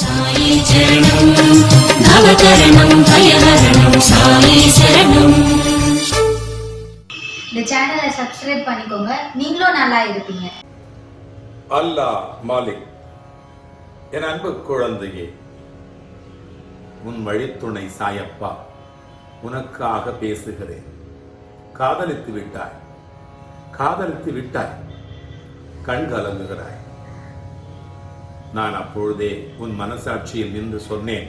சாயி சரணம் நவகரணம் பயஹரணம் சாயி சரணம் இந்த சேனலை சப்ஸ்கிரைப் பண்ணிக்கோங்க. நீங்களும் நல்லா இருப்பீங்க. அல்லாஹ் மாலிக் என் அன்பு குழந்தையே உன் வழித்துணை சாயப்பா உனக்காக பேசுகிறேன். காதலித்து விட்டாய். காதலித்து விட்டாய். கண் கலங்குகிறாய் நான் அப்பொழுதே உன் மனசாட்சியில் நின்று சொன்னேன்.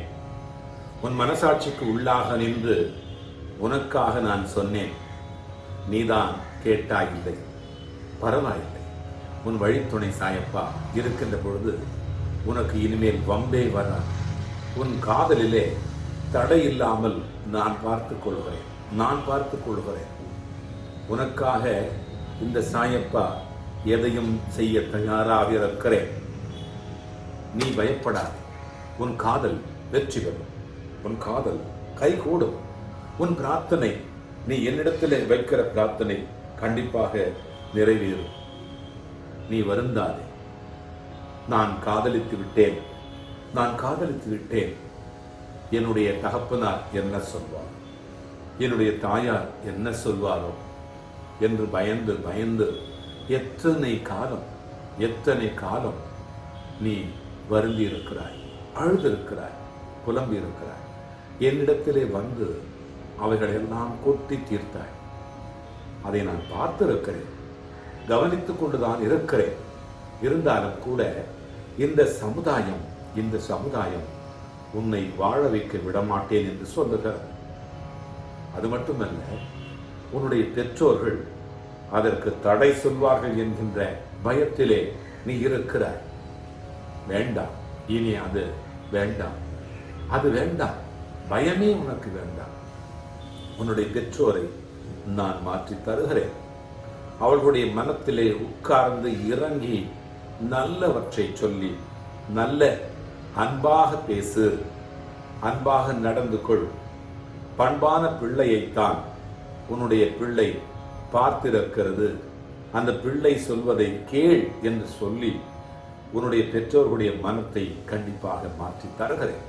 உன் மனசாட்சிக்கு உள்ளாக நின்று உனக்காக நான் சொன்னேன். நீதான் கேட்டாயில்லை பரவாயில்லை. உன் வழித்துணை சாயப்பா இருக்கின்ற பொழுது உனக்கு இனிமேல் வம்பே வராது. உன் காதலிலே தடை இல்லாமல் நான் பார்த்துக் கொள்கிறேன் நான் பார்த்துக் கொள்கிறேன். உனக்காக இந்த சாயப்பா எதையும் செய்ய தயாராக இருக்கிறேன். நீ பயப்படாதே. உன் காதல் வெற்றி பெறும். உன் காதல் கைகூடும் உன் பிரார்த்தனை நீ என்னிடத்தில் வைக்கிற பிரார்த்தனை கண்டிப்பாக நிறைவேறும். நீ வருந்தாதே. நான் காதலித்து விட்டேன். நான் காதலித்து விட்டேன். என்னுடைய தகப்பனார் என்ன சொல்வார்? என்னுடைய தாயார் என்ன சொல்வாரோ? என்று பயந்து பயந்து எத்தனை காலம் எத்தனை காலம் நீ வருந்தி இருக்கிறாய் அழுதிருக்கிறாய் புலம்பி இருக்கிறாய் என்னிடத்திலே வந்து அவைகளெல்லாம் கொட்டி தீர்த்தாய். அதை நான் பார்த்திருக்கிறேன். கவனித்துக் கொண்டுதான் இருக்கிறேன். இருந்தாலும் கூட இந்த சமுதாயம் இந்த சமுதாயம் உன்னை வாழ வைக்க விடமாட்டேன் என்று சொல்லுகிறது. அது மட்டுமல்ல உன்னுடைய பெற்றோர்கள் அதற்கு தடை சொல்வார்கள் என்கின்ற பயத்திலே நீ இருக்கிறாய். வேண்டாம். இனி அது வேண்டாம். அது வேண்டாம். பயமே உனக்கு வேண்டாம். உன்னுடைய பெற்றோரை நான் மாற்றித் தருகிறேன். அவர்களுடைய மனத்திலே உட்கார்ந்து இறங்கி நல்லவற்றை சொல்லி நல்ல அன்பாக பேசு அன்பாக நடந்து கொள். பண்பான பிள்ளையைத்தான் உன்னுடைய பிள்ளை பார்த்திருக்கிறது. அந்த பிள்ளை சொல்வதை கேள் என்று சொல்லி உன்னுடைய பெற்றோர்களுடைய மனத்தை கண்டிப்பாக மாற்றி தருகிறேன்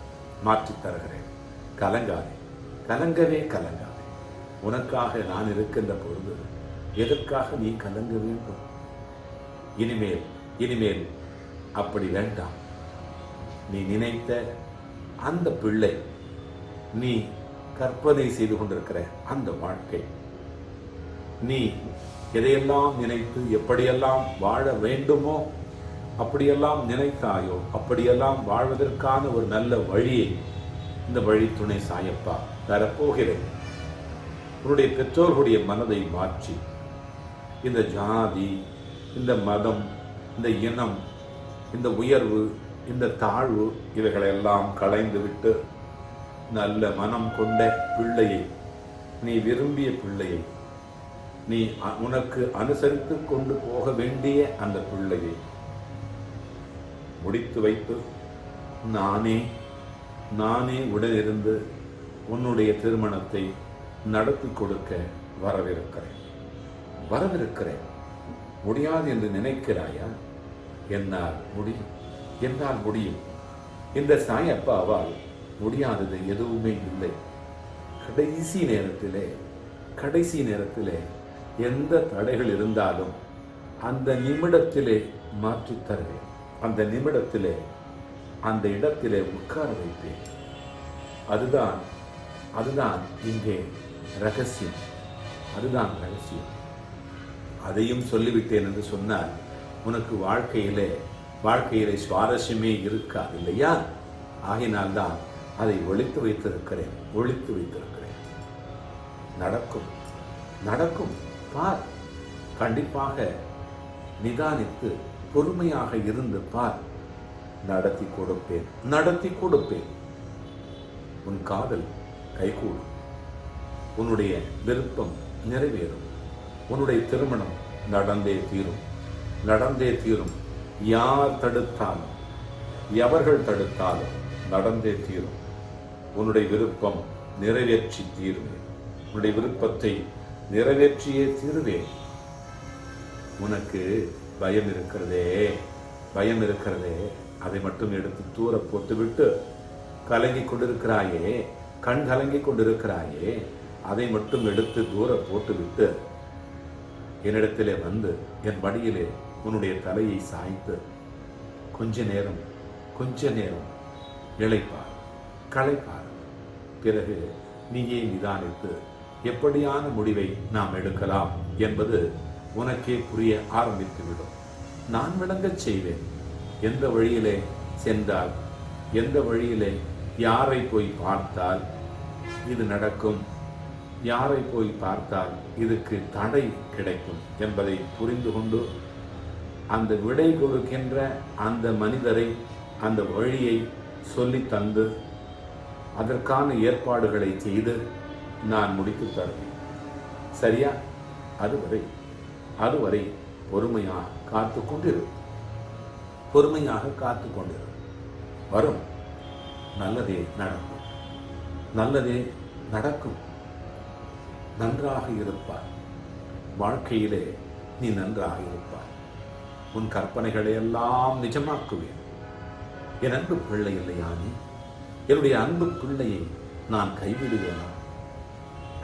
மாற்றி தருகிறேன். கலங்காதே கலங்கவே கலங்காதே. உனக்காக நான் இருக்கின்ற பொழுது எதற்காக நீ கலங்க வேண்டும்? இனிமேல் இனிமேல் அப்படி வேண்டாம். நீ நினைத்த அந்த பிள்ளை நீ கற்பனை செய்து கொண்டிருக்கிற அந்த வாழ்க்கை நீ எதையெல்லாம் நினைத்து எப்படியெல்லாம் வாழ வேண்டுமோ அப்படியெல்லாம் நினைத்தாயோ அப்படியெல்லாம் வாழ்வதற்கான ஒரு நல்ல வழியை இந்த வழி துணை சாயப்பா தரப்போகிறேன். உன்னுடைய பெற்றோர்களுடைய மனதை மாற்றி இந்த ஜாதி இந்த மதம் இந்த இனம் இந்த உயர்வு இந்த தாழ்வு இவைகளெல்லாம் களைந்துவிட்டு நல்ல மனம் கொண்ட பிள்ளையை நீ விரும்பிய பிள்ளையை நீ அ- உனக்கு அனுசரித்து கொண்டு போக வேண்டிய அந்த பிள்ளையை முடித்து வைத்து நானே நானே உடனிருந்து உன்னுடைய திருமணத்தை நடத்தி கொடுக்க வரவிருக்கிறேன். வரவிருக்கிறேன். முடியாது என்று நினைக்கிறாயா? என்னால் முடியும். என்னால் முடியும். இந்த சாயப்பாவால் முடியாதது எதுவுமே இல்லை. கடைசி நேரத்திலே கடைசி நேரத்திலே எந்த தடைகள் இருந்தாலும் அந்த நிமிடத்திலே மாற்றித் தருவேன். அந்த நிமிடத்திலே அந்த இடத்திலே உட்கார வைப்பேன். அதுதான் அதுதான் இங்கே ரகசியம். அதுதான் ரகசியம். அதையும் சொல்லிவிட்டேன் என்று சொன்னால் உனக்கு வாழ்க்கையிலே வாழ்க்கையிலே சுவாரஸ்யமே இருக்காது இல்லையா? ஆகினால்தான் அதை ஒழித்து வைத்திருக்கிறேன் ஒழித்து வைத்திருக்கிறேன். நடக்கும் நடக்கும். பார். கண்டிப்பாக நிதானித்து பொறுமையாக இருந்து பார். நடத்தி கொடுப்பேன். நடத்தி கொடுப்பேன். உன் காதல் கைகூடும். உன்னுடைய விருப்பம் நிறைவேறும். உன்னுடைய திருமணம் நடந்தே தீரும். நடந்தே தீரும். யார் தடுத்தாலும் எவர்கள் தடுத்தாலும் நடந்தே தீரும். உன்னுடைய விருப்பம் நிறைவேற்றி தீருவேன். உன்னுடைய விருப்பத்தை நிறைவேற்றியே தீருவேன். உனக்கு பயம் இருக்கிறதே பயம் இருக்கிறதே அதை மட்டும் எடுத்து தூர போட்டுவிட்டு கலங்கி கொண்டிருக்கிறாயே கண் கலங்கி கொண்டிருக்கிறாயே அதை மட்டும் எடுத்து தூர போட்டுவிட்டு என்னிடத்திலே வந்து என் மடியிலே உன்னுடைய தலையை சாய்த்து கொஞ்ச நேரம் கொஞ்ச நேரம் இளைப்பார் களைப்பார். பிறகு நீயே நிதானித்து எப்படியான முடிவை நாம் எடுக்கலாம் என்பது உனக்கே புரிய ஆரம்பித்துவிடும். நான் விளங்கச் செய்வேன். எந்த வழியிலே சென்றால் எந்த வழியிலே யாரை போய் பார்த்தால் இது நடக்கும். யாரை போய் பார்த்தால் இதுக்கு தடை கிடைக்கும் என்பதை புரிந்து கொண்டு அந்த விடை கொடுக்கின்ற அந்த மனிதரை அந்த வழியை சொல்லித் தந்து அதற்கான ஏற்பாடுகளை செய்து நான் முடித்து தருவேன். சரியா? அதுவரை அதுவரை பொறுமையாக காத்து கொண்டிரு. பொறுமையாக காத்து கொண்டிரு. வரும். நல்லதே நடக்கும். நல்லதே நடக்கும். நன்றாக இருப்பார் வாழ்க்கையிலே நீ நன்றாக இருப்பாய். உன் கற்பனைகளை எல்லாம் நிஜமாக்குவேன். என் அன்பு பிள்ளை இல்லையா நீ? என்னுடைய அன்பு பிள்ளையை நான் கைவிடுவேனா?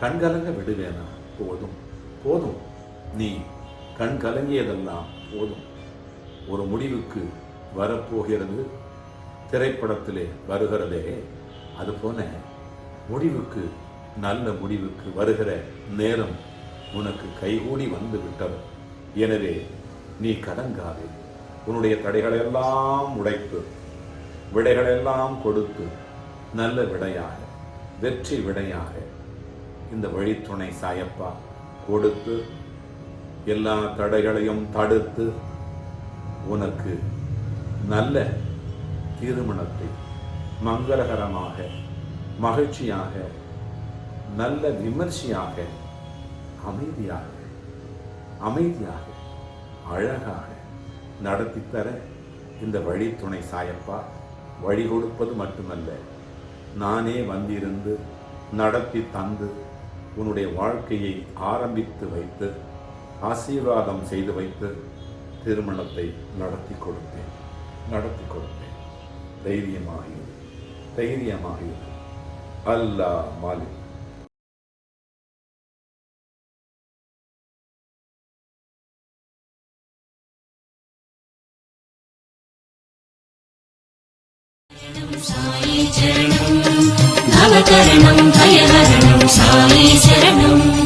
கண்கலங்க விடுவேனா? போதும். போதும். நீ கண் கலங்கியதெல்லாம் போதும். ஒரு முடிவுக்கு வரப்போகிறது திரைப்படத்திலே வருகிறதே அதுபோல முடிவுக்கு நல்ல முடிவுக்கு வருகிற நேரம் உனக்கு கைகூடி வந்து விட்டது எனவே நீ கடங்காதே. உன்னுடைய தடைகளெல்லாம் உடைத்து விடைகளெல்லாம் கொடுத்து நல்ல விடையாக வெற்றி விடையாக இந்த வழித்துணை சாயப்பா கொடுத்து எல்லா தடைகளையும் தடுத்து உனக்கு நல்ல திருமணத்தை மங்களகரமாக மகிழ்ச்சியாக நல்ல விமர்சையாக அமைதியாக அமைதியாக அழகாக நடத்தித்தர இந்த வழித்துணை சாயப்பா. வழி கொடுப்பது மட்டுமல்ல நானே வந்திருந்து நடத்தி தந்து உன்னுடைய வாழ்க்கையை ஆரம்பித்து வைத்து ஆசீர்வாதம் செய்து வைத்து திருமணத்தை நடத்தி கொடுப்பேன் நடத்தி கொடுப்பேன் தைரியமாகியது தைரியமாகியது அல்லா மாலிக். சாயி சரணம் நவகரணம் பயகரணம் சாயி சரணம்.